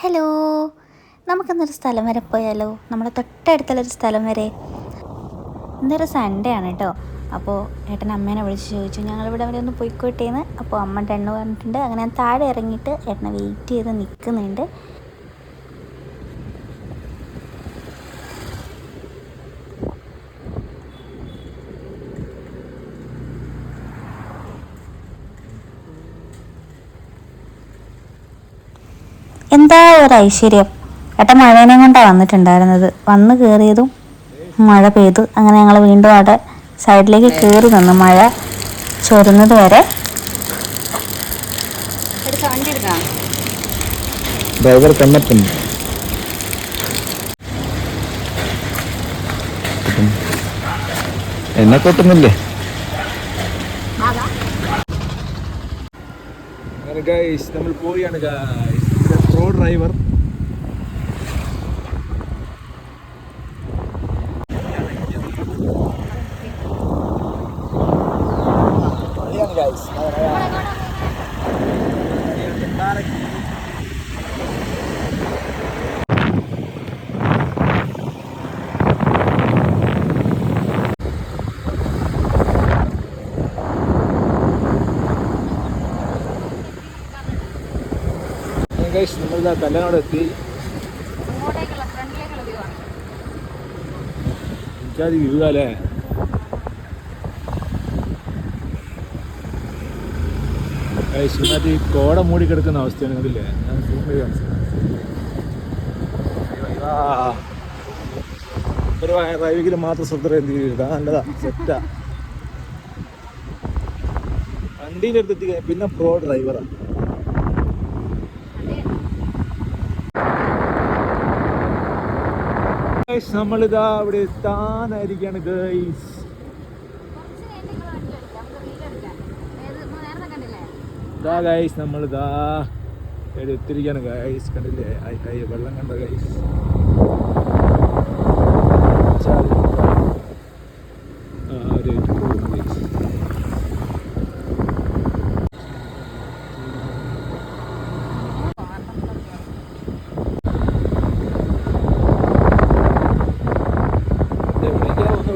Hello. നമുക്കിന്നൊരു സ്ഥലം വരെ പോയാലോ? നമ്മുടെ തൊട്ടടുത്തുള്ളൊരു സ്ഥലം വരെ. ഇന്നൊരു സൺഡേ ആണ് കേട്ടോ അപ്പോൾ ഏട്ടൻ അമ്മേനെ വിളിച്ച് ചോദിച്ചു ഞങ്ങളിവിടെ വരെ ഒന്ന് പോയിക്കോട്ടേന്ന്? അപ്പോൾ അമ്മ ടെണ്ണ് പറഞ്ഞിട്ടുണ്ട് അങ്ങനെ ഞാൻ താഴെ ഇറങ്ങിയിട്ട് ഏട്ടനെ വെയിറ്റ് ചെയ്ത് നിൽക്കുന്നുണ്ട് എന്താ ഒരു ഐശ്വര്യം? ഏട്ട മഴേനെ കൊണ്ടാണ് വന്നിട്ടുണ്ടായിരുന്നത്. വന്ന് കയറിയതും മഴ പെയ്തു അങ്ങനെ ഞങ്ങൾ വീണ്ടും അവിടെ സൈഡിലേക്ക് കയറി നിന്നു. മഴ ചൊരുന്നത് വരെ. ഡ്രൈവർ എന്നെ കൊട്ടുന്നില്ലേ? നമ്മൾ പോവുകയാണ് ഗൈസ് പ്രോ ഡ്രൈവർ ഗൈസ് നമ്മളിതാ കല്ലനോട് എത്തി. എനിക്കത് വ്യൂ അല്ലേ ഗൈസ് ഇതിനകത്ത് ഈ കോട മൂടി കിടക്കുന്ന അവസ്ഥയാണ് കണ്ടില്ലേ? ഞാൻ സൂം ചെയ്ത് കാണിച്ചു തരാം. ആ. ഒരു ഡ്രൈവിങ്ങിൽ മാത്രം ശ്രദ്ധ എന്ത് നല്ലതാ. സെറ്റാ വണ്ടീന്റെ പിന്നെ പ്രോ ഡ്രൈവറാണ് ഗൈസ് നമ്മളിതാ ഇവിടെ എത്താനായിരിക്കാണ് ഗൈസ്. ഇതാ ഗൈസ് നമ്മളിതാ ഇവിടെ എത്തിരിക്കാണ് ഗൈസ്. കണ്ടില്ലേ? ഐ കൈ വെള്ളം കണ്ട ഗൈസ് ഇവിടെ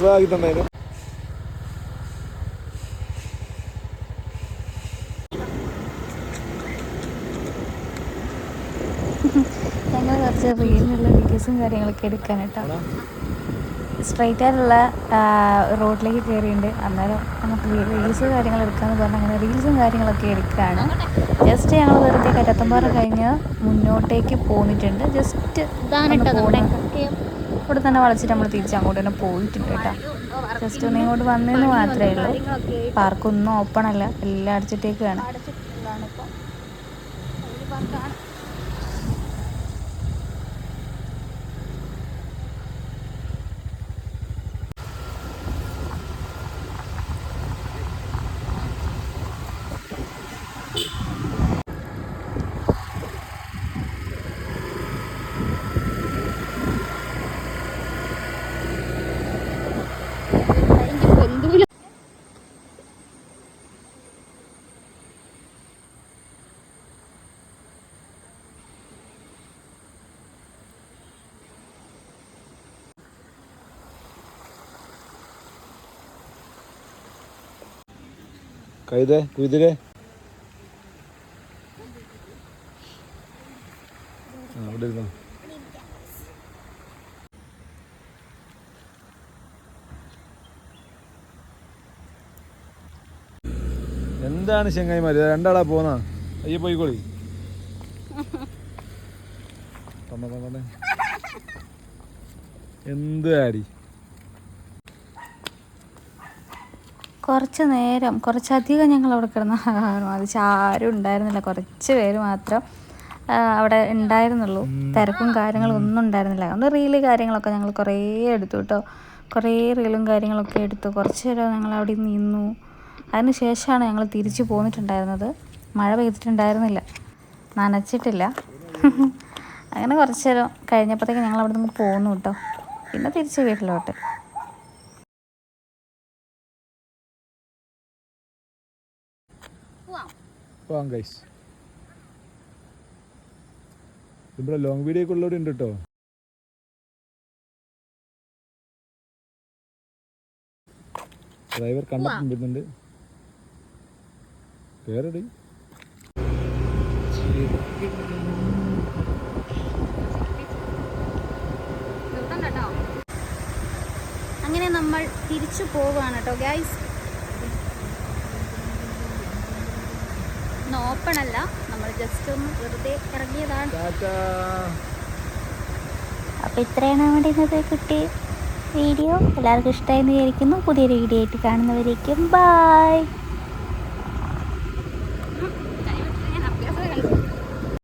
സ്വാഗതം തന്നേനും. ഞങ്ങൾ കുറച്ച് റീലിനുള്ള വീഡിയോസും കാര്യങ്ങളൊക്കെ എടുക്കാൻ കേട്ടോ. സ്ട്രൈറ്റ് ആയിട്ടുള്ള റോഡിലേക്ക് കയറിയിട്ടുണ്ട് അന്നേരം നമുക്ക് റീൽസ് കാര്യങ്ങൾ എടുക്കാമെന്ന് പറഞ്ഞാൽ അങ്ങനെ റീൽസും കാര്യങ്ങളൊക്കെ എടുക്കുകയാണ്. ജസ്റ്റ് ഞങ്ങൾ വെറുതെ കരത്തമ്പാറ കഴിഞ്ഞ് മുന്നോട്ടേക്ക് പോന്നിട്ടുണ്ട്. ജസ്റ്റ് ഇവിടെ തന്നെ വളച്ചിട്ട് നമ്മൾ തിരിച്ച് അങ്ങോട്ട് തന്നെ പോയിട്ടുണ്ട് കേട്ടോ. ജസ്റ്റ് ഒന്ന് ഇങ്ങോട്ട് വന്നതെന്ന് മാത്രമേ ഉള്ളൂ. പാർക്കൊന്നും ഓപ്പൺ അല്ല. എല്ലാം അടിച്ചിട്ടേക്കാണ്. കൈതേ കുതിരേ. അവിടെ എന്താണ് ചെങ്ങായിമാര്? രണ്ടാളാ പോന്നാ അയ്യ പോയിക്കോളി. എന്ത് ആടി? കുറച്ച് നേരം കുറച്ചധികം ഞങ്ങൾ അവിടെ കിടന്ന് അത് ആരും ഉണ്ടായിരുന്നില്ല. കുറച്ച് പേര് മാത്രം അവിടെ ഉണ്ടായിരുന്നുള്ളൂ. തിരക്കും കാര്യങ്ങളും ഒന്നും ഉണ്ടായിരുന്നില്ല. അതുകൊണ്ട് റീൽ കാര്യങ്ങളൊക്കെ ഞങ്ങൾ കുറേ എടുത്തു കേട്ടോ. കുറേ റീലും കാര്യങ്ങളൊക്കെ എടുത്തു. കുറച്ച് നേരം ഞങ്ങൾ അവിടെ നിന്നു. അതിന് ശേഷമാണ് ഞങ്ങൾ തിരിച്ചു പോന്നിട്ടുണ്ടായിരുന്നത്. മഴ പെയ്തിട്ടുണ്ടായിരുന്നില്ല. നനച്ചിട്ടില്ല. അങ്ങനെ കുറച്ച് നേരം കഴിഞ്ഞപ്പോഴത്തേക്ക് ഞങ്ങൾ അവിടെ നിന്ന് പോന്നു കേട്ടോ. പിന്നെ തിരിച്ച് വീട്ടിലോട്ട്. പോവാം. ഗൈസ് ഇവിടെ ലോങ് വീഡിയോ ഒക്കെ ഉള്ളവർ ഉണ്ട് കേട്ടോ ഡ്രൈവർ കണ്ടിട്ടുണ്ട് പേരടി. അങ്ങനെ നമ്മൾ തിരിച്ചു പോവുകയാണ് കേട്ടോ ഗൈസ് ഓപ്പൺ അല്ല നമ്മൾ ജസ്റ്റ് ഒന്ന് വെറുതെ ഇറങ്ങിയതാണ്. അപ്പോൾ ഇത്രയാണ് നമ്മുടെ ഇന്നത്തെ കുട്ടി വീഡിയോ. എല്ലാവർക്കും ഇഷ്ടമായി എന്ന് വിചാരിക്കുന്നു. പുതിയൊരു വീഡിയോ ആയിട്ട് കാണുന്നവരേക്കും ബായ്